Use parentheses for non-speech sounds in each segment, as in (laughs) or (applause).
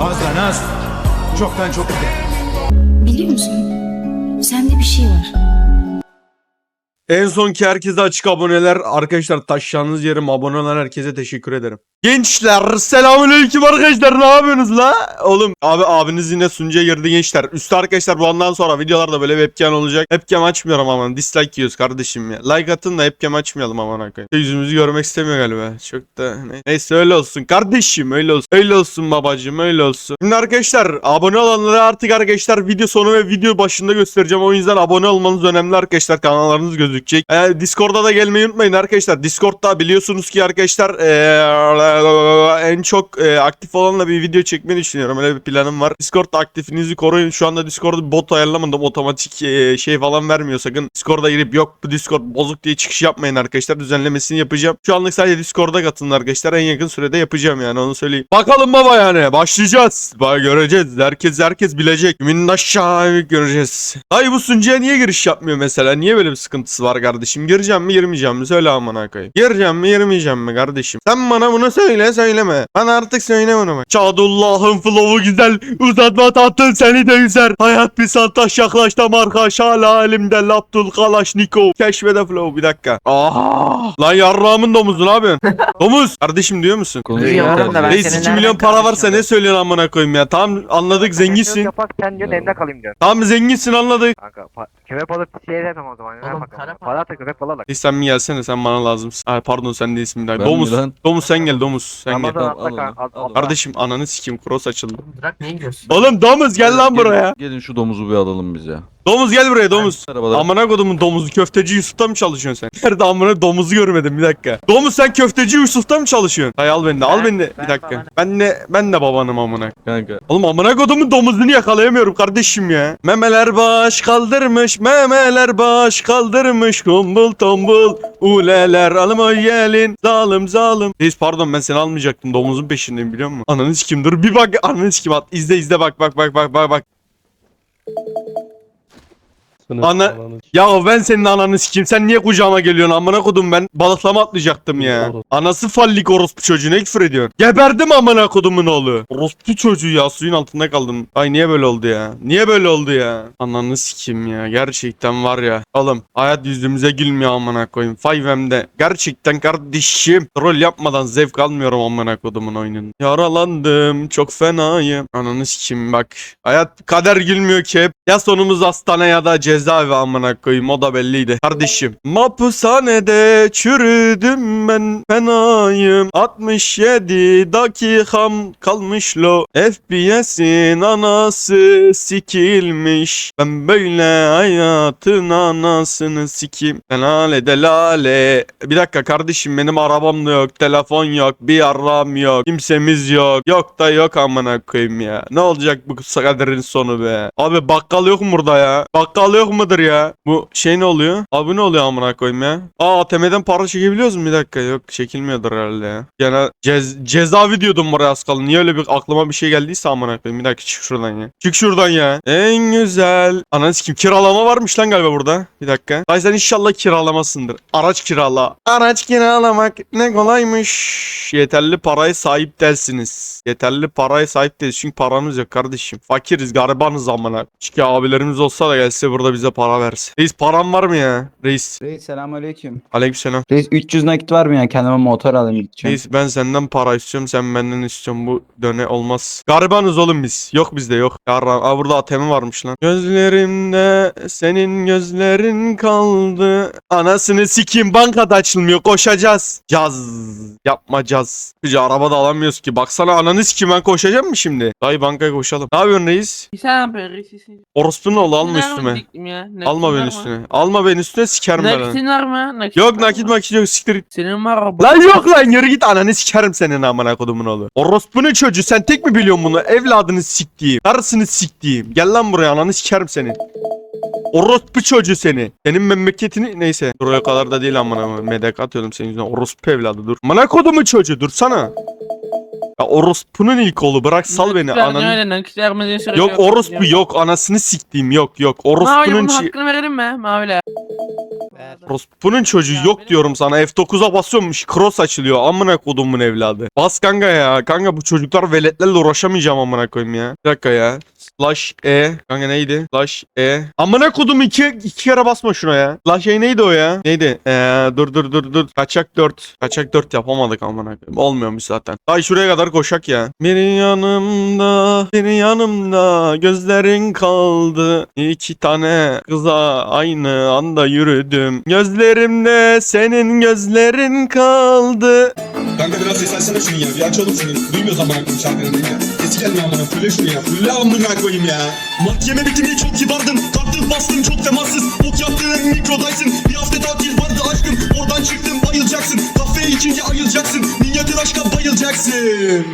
Az lan az. Çoktan çok güzel. Biliyor musun? Sende bir şey var. En sonki herkese açık aboneler. Arkadaşlar taşacağınız yerim abone olan herkese teşekkür ederim. Gençler selamünaleyküm arkadaşlar ne yapıyorsunuz la? Oğlum abi abiniz yine sunucuya girdi gençler. Üstü arkadaşlar bu andan sonra videolarda böyle webcam olacak. Webcam açmıyorum aman dislike yiyoruz kardeşim ya. Like atın da webcam açmayalım aman akıyım. Yüzümüzü görmek istemiyor galiba. Çok da ne- neyse öyle olsun kardeşim öyle olsun. Öyle olsun babacım öyle olsun. Şimdi arkadaşlar abone olanlara artık arkadaşlar video sonu ve video başında göstereceğim. O yüzden abone olmanız önemli arkadaşlar. Kanallarınız gözükecek. Ee, Discord'a da gelmeyi unutmayın arkadaşlar. Discord'da biliyorsunuz ki arkadaşlar ee, (laughs) en çok ee, aktif olanla bir video çekmeyi düşünüyorum. Öyle bir planım var. Discord'da aktifinizi koruyun. Şu anda Discord'da bot ayarlamadım. Otomatik ee, şey falan vermiyor sakın. Discord'a girip yok bu Discord bozuk diye çıkış yapmayın arkadaşlar. Düzenlemesini yapacağım. Şu anlık sadece Discord'a katılın arkadaşlar. En yakın sürede yapacağım yani onu söyleyeyim. Bakalım baba yani. Başlayacağız. Bak göreceğiz. Herkes herkes bilecek. Kimin aşağı göreceğiz. Dayı bu sunucuya niye giriş yapmıyor mesela? Niye böyle bir sıkıntısı var kardeşim? Gireceğim mi girmeyeceğim mi? Söyle amına koyayım. Gireceğim mi girmeyeceğim mi kardeşim? Sen bana bunu söyle söyleme. Bana artık söyle bunu. bak. Çadullah'ın flow'u güzel. Uzatma tatlın seni de üzer. Hayat bir santaş yaklaşta marka. Şala elimde Abdul Kalaşnikov. Keşfede flow bir dakika. Aa, lan yarrağımın domuzu ne yapıyorsun? (laughs) Domuz. Kardeşim diyor musun? Duyuyorum da ben Reis senin 2 milyon para varsa kardeşim ne söylüyorsun amına koyayım ya? Tamam anladık zenginsin. Yapak sen diyorsun evde kalayım diyorsun. Tamam zenginsin anladık. Kanka pa- köpek balık şey demem o zaman. Ne Oğlum, kara para- Para da köpek balığı. Reis sen mi gelsene sen bana lazımsın. Ay pardon sen değilsin bir. Ben mi Domuz. lan? Domuz sen gel domuz. Sen gel. Ramazan Tamam, atla al kan. onu, al- al al- Kardeşim ananı sikeyim cross açıldı. Bırak neyi görsün? Oğlum domuz gel lan Gelin- buraya. Gelin şu domuzu bir alalım biz ya. Domuz gel buraya domuz. Merhabalar. Amına kodumun domuzu köfteci Yusuf'ta mı çalışıyorsun sen? Nerede amına domuzu görmedim bir dakika. Domuz sen köfteci Yusuf'ta mı çalışıyorsun? Hay al beni de al Ben- beni de. ben Bir dakika. babanım. Ben de ben de babanım amına. Kanka. Oğlum amına kodumun domuzunu yakalayamıyorum kardeşim ya. Memeler baş kaldırmış, memeler baş kaldırmış. Kumbul tombul, uleler alma gelin. Zalim zalim. Reis pardon ben seni almayacaktım. Domuzun peşindeyim biliyor musun? Ananı sikim dur bir bak ananı sikim at. İzle izle bak bak bak bak bak bak. Ana ya ben senin ananı sikeyim. Sen niye kucağıma geliyorsun amına kodum ben balıklama atlayacaktım ya. Anası fallik orospu çocuğu ne küfür ediyorsun? Geberdim amına kodumun oğlu. Orospu çocuğu ya suyun altında kaldım. Ay niye böyle oldu ya? Niye böyle oldu ya? Ananı sikeyim ya. Gerçekten var ya. Oğlum hayat yüzümüze gülmüyor amına koyayım. 5M'de. Gerçekten kardeşim. Rol yapmadan zevk almıyorum amına kodumun oyunun. Yaralandım. Çok fenayım. Ananı sikeyim bak. Hayat kader gülmüyor ki hep. Ya sonumuz hastane ya da cezaevi amına koyayım. O da belliydi. Kardeşim. Mapushanede çürüdüm ben fenayım. 67 dakikam kalmış lo. FBS'in anası sikilmiş. Ben böyle hayatın anasını sikeyim. Lale de lale. Bir dakika kardeşim benim arabam da yok. Telefon yok. Bir aram yok. Kimsemiz yok. Yok da yok amına koyayım ya. Ne olacak bu kaderin sonu be? Abi bakkal yok mu burada ya? Bakkal yok mudur ya? Bu şey ne oluyor? Abi ne oluyor amına koyayım ya? Aa ATM'den para çekebiliyoruz mu? Bir dakika yok çekilmiyordur herhalde ya. Gene cez cezaevi diyordum buraya az kalın. Niye öyle bir aklıma bir şey geldiyse amına koyayım. Bir dakika çık şuradan ya. Çık şuradan ya. En güzel. Ananı kim kiralama varmış lan galiba burada. Bir dakika. Ay sen inşallah kiralamasındır. Araç kirala. Araç kiralamak ne kolaymış. Yeterli paraya sahip değilsiniz. Yeterli paraya sahip değiliz. Çünkü paramız yok kardeşim. Fakiriz garibanız amına. Çünkü abilerimiz olsa da gelse burada bize para verse. Reis param var mı ya? Reis. Reis selamünaleyküm. Aleykümselam. Reis 300 nakit var mı ya? Kendime motor alayım gideceğim. Reis ben senden para istiyorum sen benden istiyorsun bu döne olmaz. Garibanız oğlum biz. Yok bizde yok. Yarram. Aa burada ATM varmış lan. Gözlerimde senin gözlerin kaldı. Anasını sikeyim bankada açılmıyor koşacağız. Caz. Yapma caz. Biz arabada alamıyoruz ki. Baksana ananı sikeyim ben koşacağım mı şimdi? Dayı bankaya koşalım. Ne yapıyorsun reis? Sen yapıyorsun? Orospunun oğlu alma üstüme. Ya? Nakitin Alma var beni mı? üstüne. Alma beni üstüne sikerim ben. Nakitin var mı? Nakit Yok var nakit mı? makit yok siktir. Senin var o. Lan yok lan yürü git ananı sikerim senin amına kodumun oğlu. Orospu'nun çocuğu sen tek mi biliyorsun bunu? Evladını siktiğim. Karısını siktiğim. Gel lan buraya ananı sikerim seni. Orospu çocuğu seni. Senin memleketini neyse. Buraya kadar da değil amına. Medek atıyorum senin yüzünden. Orospu evladı dur. Amına kodumun çocuğu dursana. Ya orospunun ilk oğlu bırak sal beni ananı. Sürece Yok orospu yok anasını siktiğim yok yok. Mavi Orospunun bunun çi... hakkını verelim mi? Maviler. Bunun çocuğu yok diyorum sana. F9'a basıyormuş. Cross açılıyor. Amına kodumun evladı. Bas kanka ya. Kanka bu çocuklar veletlerle uğraşamayacağım amına koyayım ya. Bir dakika ya. Slash E. Kanka neydi? Slash E. Amına kodum iki, iki kere basma şuna ya. Slash E neydi o ya? Neydi? Ee, dur dur dur dur. Kaçak 4. Kaçak 4 yapamadık amına koyayım. Olmuyormuş zaten. Ay şuraya kadar koşak ya. Biri yanımda, biri yanımda. Gözlerin kaldı. İki tane kıza aynı anda yürüdüm. Gözlerimde senin gözlerin kaldı. Kanka biraz seslensene şunu ya. Bir aç oğlum şunu. Duymuyoruz amına koyayım şarkının mi? Sesi gelmiyor amına. Fülle şunu ya. Fülle amına koyayım ya. Mahkeme bitimi çok kibardım. Kalktım bastım çok temassız. Ok yaptığın mikrodaysın. Bir hafta tatil vardı aşkım. Oradan çıktım bayılacaksın. Kafeye içince ayılacaksın. Minyatür aşka bayılacaksın.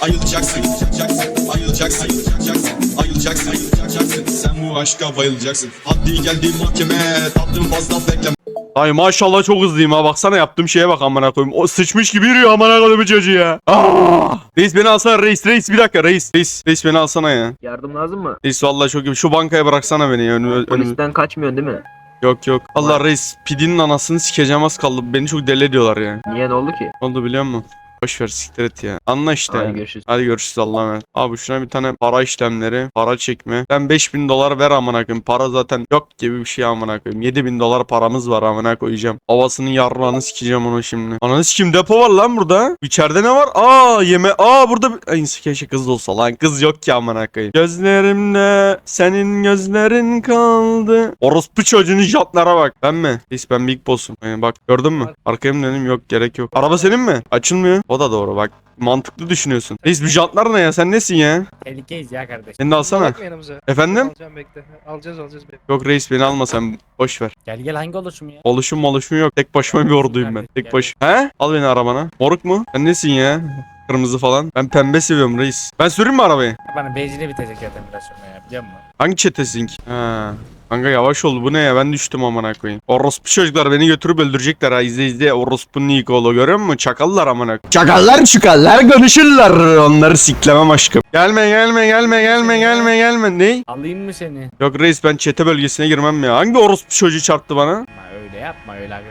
Ayılacaksın, ayılacaksın, ayılacaksın, ayılacaksın, ayılacaksın, ayılacaksın. Sen bu aşka bayılacaksın. Haddi geldi mahkeme, tatlım fazla bekleme. Ay maşallah çok hızlıyım ha baksana yaptığım şeye bak amına koyayım. O sıçmış gibi yürüyor amına koyayım çocuğu ya. Aa! Reis beni alsana reis reis bir dakika reis. Reis, reis beni alsana ya. Yardım lazım mı? Reis vallahi çok iyi. Şu bankaya bıraksana beni önümü. Polisten kaçmıyorsun değil mi? Yok yok. Allah reis pidinin anasını sikeceğim az kaldı. Beni çok deli ediyorlar ya. Niye ne oldu ki? Ne oldu biliyor musun? Boş ver siktir et ya. Anla işte. Hadi yani. görüşürüz. Hadi görüşürüz Allah'a emanet. Abi şuna bir tane para işlemleri, para çekme. Sen 5000 dolar ver amına koyayım. Para zaten yok gibi bir şey amına koyayım. 7000 dolar paramız var amına koyacağım. Havasının yarrağını sikeceğim onu şimdi. Ananı sikeyim depo var lan burada. İçeride ne var? Aa yeme. Aa burada bir... Ay keşke kız olsa lan. Kız yok ki amına koyayım. Gözlerimde senin gözlerin kaldı. Orospu çocuğunun jatlara bak. Ben mi? Reis ben Big Boss'um. Yani bak gördün mü? Arkaya mı döneyim? Yok gerek yok. Araba senin mi? Açılmıyor. O da doğru bak. Mantıklı düşünüyorsun. Reis bu jantlar ne ya? Sen nesin ya? Tehlikeyiz ya kardeş. Beni de alsana. Yanımıza. Efendim? Alacağım bekle. Alacağız alacağız bekle. Yok reis beni alma sen. Boş ver. Gel gel hangi oluşum ya? Oluşum oluşum yok. Tek başıma bir orduyum ben. Tek baş. He? Al beni arabana. Moruk mu? Sen nesin ya? Kırmızı falan. Ben pembe seviyorum reis. Ben süreyim mi arabayı? Bana benzini bitecek zaten biraz sonra ya biliyor musun? Hangi çetesin ki? Ha. Kanka yavaş ol bu ne ya ben düştüm amına koyayım. Orospu çocuklar beni götürüp öldürecekler ha izle izle orospu Nikolo görüyor musun? Çakallar amına. Çakallar çıkarlar konuşurlar onları siklemem aşkım. Gelme gelme gelme gelme gelme gelme ne? Alayım mı seni? Yok reis ben çete bölgesine girmem ya. Hangi orospu çocuğu çarptı bana? Ama öyle yapma öyle.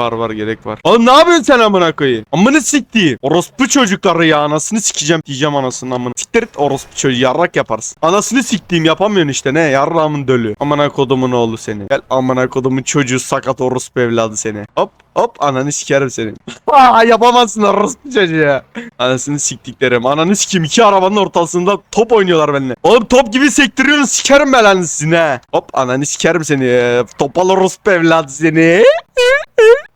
Var var gerek var. Oğlum ne yapıyorsun sen amına koyayım? Amını siktiğim. Orospu çocukları ya anasını sikeceğim diyeceğim anasının amına. Siktir et orospu çocuğu yarrak yaparsın. Anasını siktiğim yapamıyorsun işte ne yarrağımın dölü. Amına kodumun oğlu seni. Gel amına kodumun çocuğu sakat orospu evladı seni. Hop hop ananı sikerim seni. (laughs) Aa yapamazsın orospu çocuğu ya. Anasını siktiklerim. Ananı sikeyim iki arabanın ortasında top oynuyorlar benimle. Oğlum top gibi sektiriyorsun sikerim belanı sizin ha. Hop ananı sikerim seni. Topal orospu evladı seni. (laughs)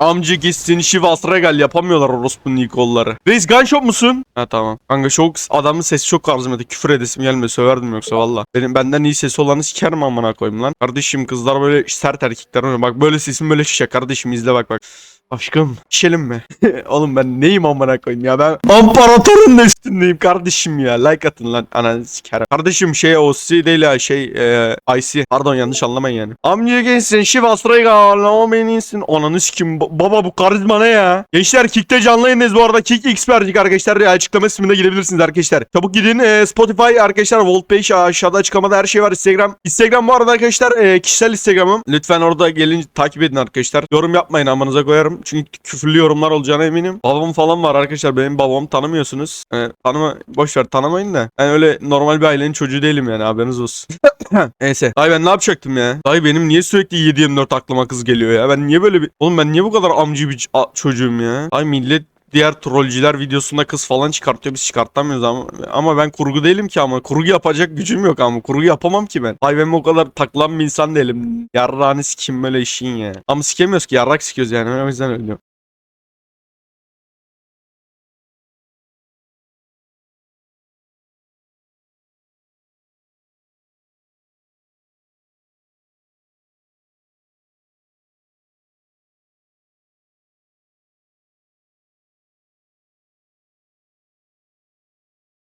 Amca gitsin Şivas Regal yapamıyorlar orospu Nikolları. Reis gunshop musun? Ha tamam. Kanka çok adamın sesi çok karizmatik. Küfür edesim gelmiyor. Söverdim yoksa valla. Benim benden iyi sesi olanı sikerim amına koyayım lan. Kardeşim kızlar böyle sert erkekler. Bak böyle sesim böyle şişe kardeşim izle bak bak. Aşkım içelim mi? (laughs) Oğlum ben neyim amına koyayım ya ben imparatorun da üstündeyim kardeşim ya. Like atın lan ananı sikerim. Kardeşim şey OC değil ha şey e, IC. Pardon yanlış anlamayın yani. Amca gençsin Regal o benisin. Ananı sikim Ba- baba bu karizma ne ya? Gençler Kick'te canlı yayındayız bu arada. Kick Xpercik arkadaşlar ya açıklama kısmında gidebilirsiniz arkadaşlar. Çabuk gidin e, Spotify arkadaşlar Volt Page aşağıda açıklamada her şey var. Instagram. Instagram bu arada arkadaşlar e, kişisel Instagram'ım. Lütfen orada gelin takip edin arkadaşlar. Yorum yapmayın amanıza koyarım. Çünkü küfürlü yorumlar olacağına eminim. Babam falan var arkadaşlar. Benim babamı tanımıyorsunuz. E, tanıma boş ver tanımayın da. Ben öyle normal bir ailenin çocuğu değilim yani haberiniz olsun. (coughs) Neyse. Dayı ben ne yapacaktım ya? Dayı benim niye sürekli 7-24 aklıma kız geliyor ya? Ben niye böyle bir... Oğlum ben niye bu kadar amcı bir çocuğum ya? Ay millet diğer trollcüler videosunda kız falan çıkartıyor biz çıkartamıyoruz ama ama ben kurgu değilim ki ama kurgu yapacak gücüm yok ama kurgu yapamam ki ben. Ay ben o kadar taklan bir insan değilim. Yarrağını sikim böyle işin ya. Ama sikemiyoruz ki yarrak sikiyoruz yani o yüzden ölüyorum.